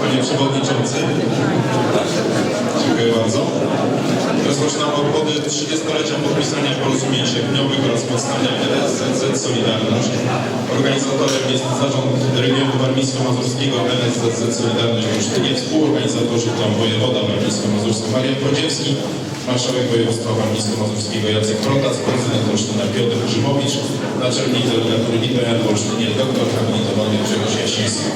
Panie Przewodniczący. Dziękuję bardzo. Rozpoczynamy obchody 30-lecia podpisania porozumień sierpniowych oraz powstania NSZZ Solidarność. Organizatorem jest Zarząd Regionu Warmińsko-Mazurskiego NSZZ Solidarność w Olsztynie. Współorganizatorzy to wojewoda warmińsko-mazurski Marian Brodziewski, marszałek województwa warmińsko-mazurskiego Jacek Protas, prezydent Olsztyna Piotr Grzymowicz, naczelnik delegatury IPN w Olsztynie dr habilitowany Grzegorz Jasiński.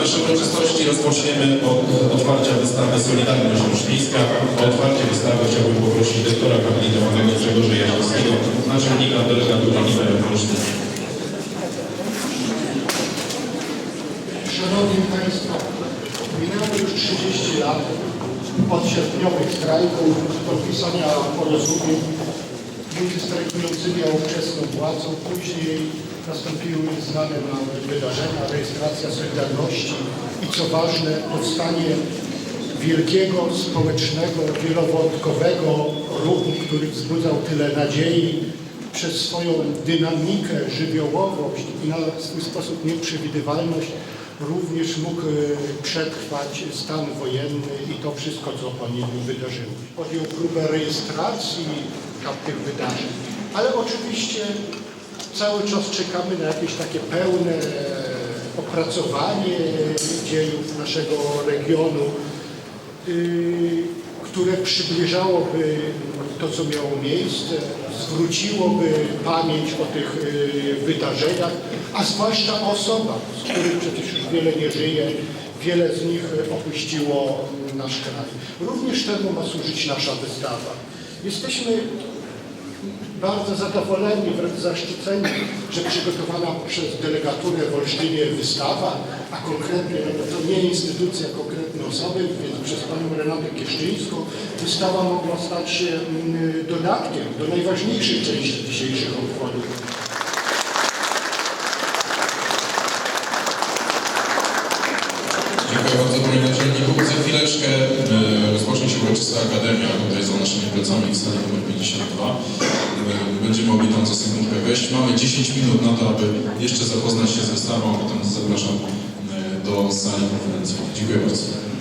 Nasze uroczystości rozpoczniemy od otwarcia wystawy Solidarność Olsztyńska. O otwarcie wystawy chciałbym poprosić doktora habilitowanego Grzegorza Jasińskiego, naczelnika delegatury IPN w Olsztynie. Szanowni Państwo, minęło już 30 lat od sierpniowych strajków, podpisania porozumień między strajkującymi a ówczesną władzą. Później nastąpiły znane nam wydarzenia, rejestracja Solidarności i co ważne, powstanie wielkiego, społecznego, wielowątkowego ruchu, który wzbudzał tyle nadziei przez swoją dynamikę, żywiołowość i na swój sposób nieprzewidywalność również mógł e, przetrwać stan wojenny i to wszystko, co po nim wydarzyło. Podjął próbę rejestracji tych wydarzeń, ale oczywiście cały czas czekamy na jakieś takie pełne e, opracowanie dziejów naszego regionu, y, które przybliżałoby to, co miało miejsce, zwróciłoby pamięć o tych y, wydarzeniach, a zwłaszcza osobach, z których przecież już wiele nie żyje, wiele z nich opuściło nasz kraj. Również temu ma służyć nasza wystawa. Jesteśmy bardzo zadowoleni, wręcz zaszczyceni, że przygotowana przez delegaturę w Olsztynie wystawa, a konkretnie no to nie instytucja, konkretne osoby, więc przez panią Renatę Kieszczyńską wystawa mogła stać się mm, dodatkiem do najważniejszej części dzisiejszych obchodów. Dziękuję bardzo Panie Naczelniku. Za chwileczkę e, rozpocznie się uroczysta akademia tutaj za naszymi plecami w sali numer 52. Będziemy mogli tam za sekundkę wejść. Mamy 10 minut na to, aby jeszcze zapoznać się z wystawą, a potem zapraszam e, do sali konferencji. Dziękuję bardzo.